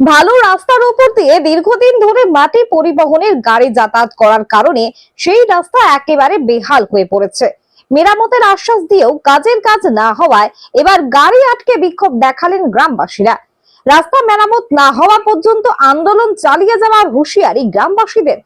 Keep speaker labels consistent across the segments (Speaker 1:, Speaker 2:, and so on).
Speaker 1: ভালো রাস্তার উপর দিয়ে দীর্ঘদিন ধরে মাটি পরিবহনের গাড়ি যাতায়াত করার কারণে সেই রাস্তা একেবারে বেহাল হয়ে পড়েছে। মেরামতের আশ্বাস দিয়েও কাজের কাজ না হওয়ায় এবার গাড়ি আটকে বিক্ষোভ দেখালেন গ্রামবাসীরা। রাস্তা মেরামত না হওয়া পর্যন্ত আন্দোলন চালিয়ে যাওয়ার হুঁশিয়ারি গ্রামবাসীদের।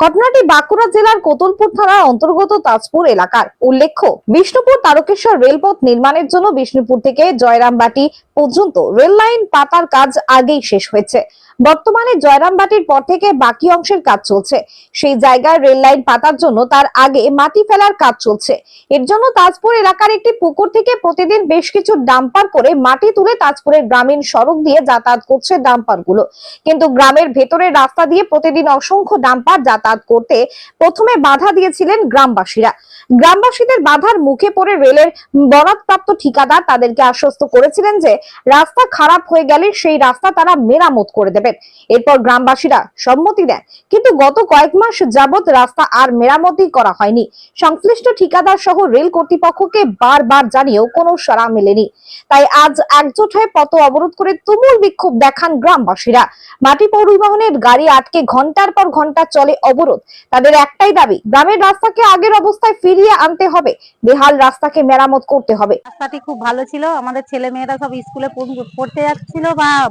Speaker 1: ঘটনাটি বাঁকুড়া জেলার কোতলপুর থানার অন্তর্গত তাজপুর এলাকার। উল্লেখ্য, বিষ্ণুপুর তারকেশ্বর রেলপথ নির্মাণের জন্য বিষ্ণুপুর থেকে জয়রামবাটি পর্যন্ত রেল লাইন পাতার কাজ আগেই শেষ হয়েছে। বর্তমানে জয়রামবাটির পর থেকে বাকি অংশের কাজ চলছে। সেই জায়গায় রেল লাইন পাতার জন্য তার আগে মাটি ফেলার কাজ চলছে। এর জন্য তাজপুর এলাকার একটি পুকুর থেকে প্রতিদিন বেশ কিছু ডাম্পার করে মাটি তুলে তাজপুরের গ্রামীণ সড়ক দিয়ে যাতায়াত করছে ডাম্পারগুলো কিন্তু গ্রামের ভেতরের রাস্তা দিয়ে প্রতিদিন অসংখ্য ডাম্পার যাতায়াত করতে প্রথমে বাধা দিয়েছিলেন গ্রামবাসীরা। গ্রামবাসীদের বাধার মুখে পড়ে রেলের বরাদপ্রাপ্ত ঠিকাদার তাদেরকে আশ্বস্ত করেছিলেন যে, রাস্তা খারাপ হয়ে গেলে সেই রাস্তা তারা মেরামত করে দেবেন এরপর গ্রামবাসীরা সম্মতি দেন। কিন্তু গত কয়েক মাস যাবত রাস্তা আর মেরামতই করা হয়নি। সংশ্লিষ্ট ঠিকাদার সহ রেল কর্তৃপক্ষকে বারবার জানিয়েও কোনো সাড়া মেলেনি। তাই আজ একজোট হয়ে পথ অবরোধ করে তুমুল বিক্ষোভ দেখান গ্রামবাসীরা। মাটি পরিবহনের গাড়ি আটকে ঘণ্টার পর ঘণ্টা চলে অবরোধ। তাদের একটাই দাবি, গ্রামের রাস্তাকে আগের অবস্থায় ফিরিয়ে আনতে হবে। বেহাল রাস্তাকে মেরামত করতে হবে।
Speaker 2: রাস্তাটি খুব ভালো ছিল। আমাদের ছেলে মেয়েরা সব স্কুলে পড়- পড়তে যাচ্ছিল বা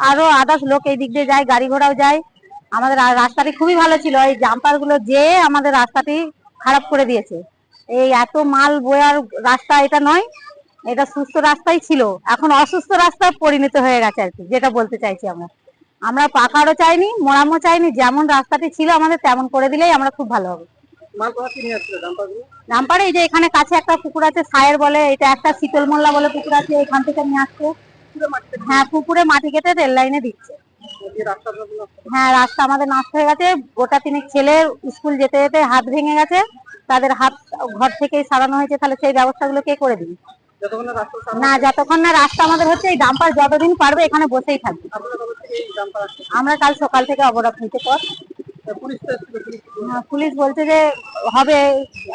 Speaker 2: আরও আদার্স লোক এই দিক দিয়ে যায় গাড়ি ঘোড়াও যায়। আমাদের রাস্তাটি খুবই ভালো ছিল। এই জাম্পারগুলো যে আমাদের রাস্তাটি খারাপ করে দিয়েছে। এই এত মাল বয়ার রাস্তা এটা নয় এটা সুস্থ রাস্তাই ছিল। এখন অসুস্থ রাস্তায় পরিণত হয়ে গেছে আর কি যেটা বলতে চাইছি আমরা। আমরা পাকারও চাইনি মোরামও চাইনি যেমন রাস্তাটি ছিল আমাদের তেমন করে দিলেই আমরা খুব ভালো হবে। রামপাড়ে এই যে এখানে কাছে একটা পুকুর আছে সায়ের বলে এটা একটা শীতল মোল্লা বলে পুকুর আছে এখান থেকে নিয়ে আসছে। হ্যাঁ পুকুরে মাটি কেটে রেল লাইনে দিচ্ছে। হ্যাঁ রাস্তা আমাদের নষ্ট হয়ে গেছে। গোটা তিনেক ছেলে স্কুল যেতে যেতে হাত ভেঙে গেছে। তাদের হাত ঘর থেকেই সারানো হয়েছে। তাহলে সেই ব্যবস্থাগুলো কে করে দিবে?
Speaker 3: না
Speaker 2: যতক্ষণ না রাস্তা আমাদের হচ্ছে এই ডাম্পার যতদিন পারবে এখানে বসেই থাকবে। আমরা কাল সকাল থেকে অবরোধ নিতে পর।
Speaker 3: পুলিশ পুলিশ
Speaker 2: হ্যাঁ, বলছে যে হবে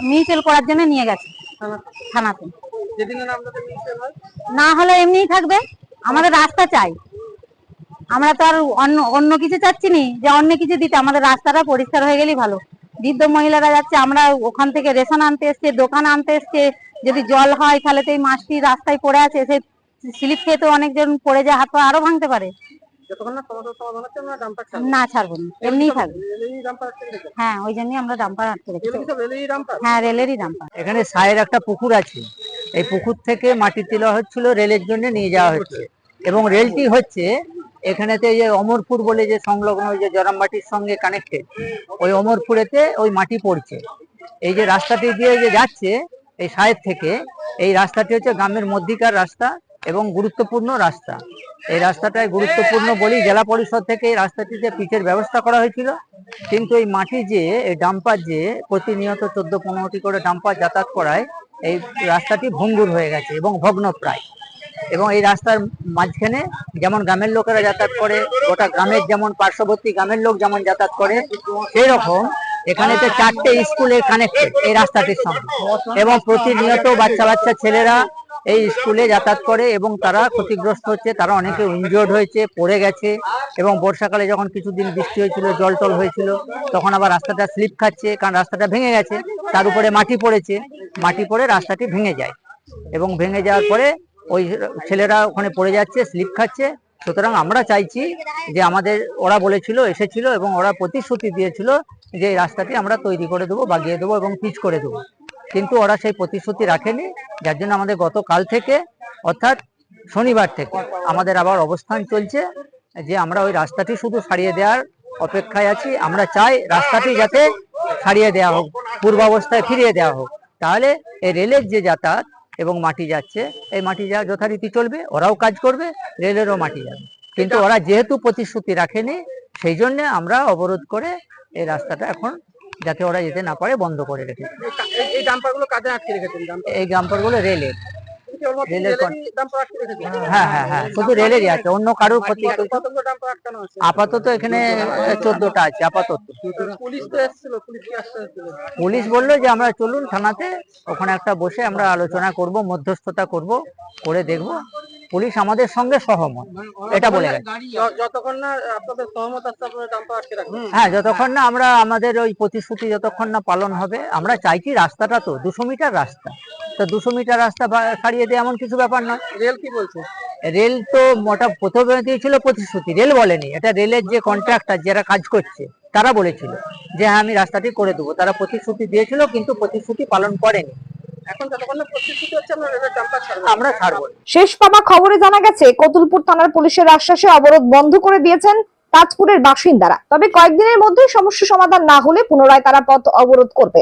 Speaker 2: মিউচুয়াল করার জন্য নিয়ে গেছে থানাতে।
Speaker 3: হয়।
Speaker 2: না হলে এমনিই থাকবে। আমাদের রাস্তা চাই। আমরা তো আর অন্য অন্য কিছু চাচ্ছি নি যে অন্য কিছু দিতে। আমাদের রাস্তাটা পরিষ্কার হয়ে গেলেই ভালো। বৃদ্ধ মহিলারা যাচ্ছে আমরা ওখান থেকে রেশন আনতে এসছে দোকান আনতে এসছে। যদি জল হয় তাহলে তো এই মাছটি রাস্তায় পড়ে আছে। সে স্লিপ খেয়ে তো অনেকজন পড়ে যায় হাত পা আরও ভাঙতে পারে।
Speaker 3: না ছাড়বো।
Speaker 2: না ছাড়বো এমনিই থাকবে হ্যাঁ ওই জন্যই আমরা ডাম্পার আটকে রেখেছি। হ্যাঁ রেলেরই ডাম্পার
Speaker 4: এখানে সায়ের একটা পুকুর আছে। এই পুকুর থেকে মাটি তোলা হচ্ছিল রেলের জন্য নিয়ে যাওয়া হচ্ছে। এবং রেলটি হচ্ছে এখানেতে যে অমরপুর বলে যে সংলগ্ন যে জরামবাটির সঙ্গে কানেক্টেড ওই অমরপুরেতে ওই মাটি পড়ছে। এই যে রাস্তাটি দিয়ে যে যাচ্ছে, এই সাহেব থেকে, এই রাস্তাটি হচ্ছে গ্রামের মধ্যিকার রাস্তা এবং গুরুত্বপূর্ণ রাস্তা। এই রাস্তাটায় গুরুত্বপূর্ণ বলি জেলা পরিষদ থেকে এই রাস্তাটিতে পিচের ব্যবস্থা করা হয়েছিল। কিন্তু এই মাটি যে, এই ডাম্পার যে, প্রতিনিয়ত চোদ্দ পনেরোটি করে ডাম্পার যাতায়াত করায়, এই রাস্তাটি ভঙ্গুর হয়ে গেছে এবং ভগ্নপ্রায়। এবং এই রাস্তার মাঝখানে যেমন গ্রামের লোকেরা যাতায়াত করে, গোটা গ্রামের যেমন পার্শ্ববর্তী গ্রামের লোক যেমন যাতায়াত করে সেই রকম এখানে এখানেতে চারটে স্কুলে কানেক্টেড এই রাস্তাটির সঙ্গে। এবং প্রতিনিয়ত বাচ্চা বাচ্চা ছেলেরা এই স্কুলে যাতায়াত করে এবং তারা ক্ষতিগ্রস্ত হচ্ছে, তারা অনেকে ইনজিওর্ড হয়েছে, পড়ে গেছে এবং বর্ষাকালে যখন কিছুদিন বৃষ্টি হয়েছিল জল টল হয়েছিল, তখন আবার রাস্তাটা স্লিপ খাচ্ছে কারণ রাস্তাটা ভেঙে গেছে। তার উপরে মাটি পড়েছে, মাটি পড়ে রাস্তাটি ভেঙে যায়। এবং ভেঙে যাওয়ার পরে ওই ছেলেরা ওখানে পড়ে যাচ্ছে, স্লিপ খাচ্ছে। সুতরাং আমরা চাইছি যে আমাদের, ওরা বলেছিল, এসেছিল এবং ওরা প্রতিশ্রুতি দিয়েছিল যে এই রাস্তাটি আমরা তৈরি করে দেবো, বাগিয়ে দেবো এবং পিচ করে দেবো। কিন্তু ওরা সেই প্রতিশ্রুতি রাখেনি, যার জন্য আমাদের গতকাল থেকে, অর্থাৎ শনিবার থেকে আমাদের আবার অবস্থান চলছে যে আমরা ওই রাস্তাটি শুধু সারিয়ে দেওয়ার অপেক্ষায় আছি। আমরা চাই রাস্তাটি যাতে সারিয়ে দেওয়া হোক, পূর্বাবস্থায় ফিরিয়ে দেওয়া হোক। তাহলে এই রেলের যে যাতায়াত এবং মাটি যাচ্ছে। এই মাটি যা যথারীতি চলবে ওরাও কাজ করবে রেলেরও মাটি যাবে। কিন্তু ওরা যেহেতু প্রতিশ্রুতি রাখেনি সেই জন্যে আমরা অবরোধ করে এই রাস্তাটা এখন যাতে ওরা যেতে না পারে বন্ধ করে রেখেছি।
Speaker 3: এই- ডাম্পারগুলো কাজে আটকে রেখেছেন ডাম্পার
Speaker 4: এই রেলের। হ্যাঁ হ্যাঁ হ্যাঁ শুধু রেলেরই আছে অন্য কারোর ক্ষতি
Speaker 3: কতগুলো ডাম্পার আটকানো আছে
Speaker 4: আপাতত এখানে চোদ্দটা আছে আপাতত।
Speaker 3: পুলিশ
Speaker 4: বলল যে আমরা চলুন থানাতে ওখানে একটা বসে আমরা আলোচনা করব মধ্যস্থতা করব করে দেখব। পুলিশ আমাদের সঙ্গে সহমত এটা বলে গেছে।
Speaker 3: যতক্ষণ না আপনাদের সহমত আসছে আপনারা ডাম্পার আটকে রাখবেন।
Speaker 4: হ্যাঁ যতক্ষণ না আমরা আমাদের ওই প্রতিশ্রুতি যতক্ষণ না পালন হবে আমরা চাইছি রাস্তাটা তো দুশো মিটার রাস্তা। তো দুশো মিটার রাস্তা ছাড়িয়ে দেয় এমন কিছু ব্যাপার নয়।
Speaker 3: রেল কি বলছে?
Speaker 4: রেল তো মোটা প্রথমে দিয়েছিল প্রতিশ্রুতি রেল বলেনি। এটা রেলের যে কন্ট্রাক্টর যারা কাজ করছে তারা বলেছিল যে হ্যাঁ আমি রাস্তাটি করে দেবো। তারা প্রতিশ্রুতি দিয়েছিল কিন্তু প্রতিশ্রুতি পালন করেনি।
Speaker 3: এখন যতক্ষণ না প্রস্তুতি হচ্ছে আমরা রেলের ডাম্পার ছাড়বো।
Speaker 4: আমরা ছাড়বো না।
Speaker 1: শেষ পাওয়া খবরে জানা গেছে কতুলপুর থানার পুলিশের আশ্বাসে অবরোধ বন্ধ করে দিয়েছেন তাজপুরের বাসিন্দারা। তবে কয়েকদিনের মধ্যে সমস্যা সমাধান না হলে পুনরায় তারা পথ অবরোধ করবে।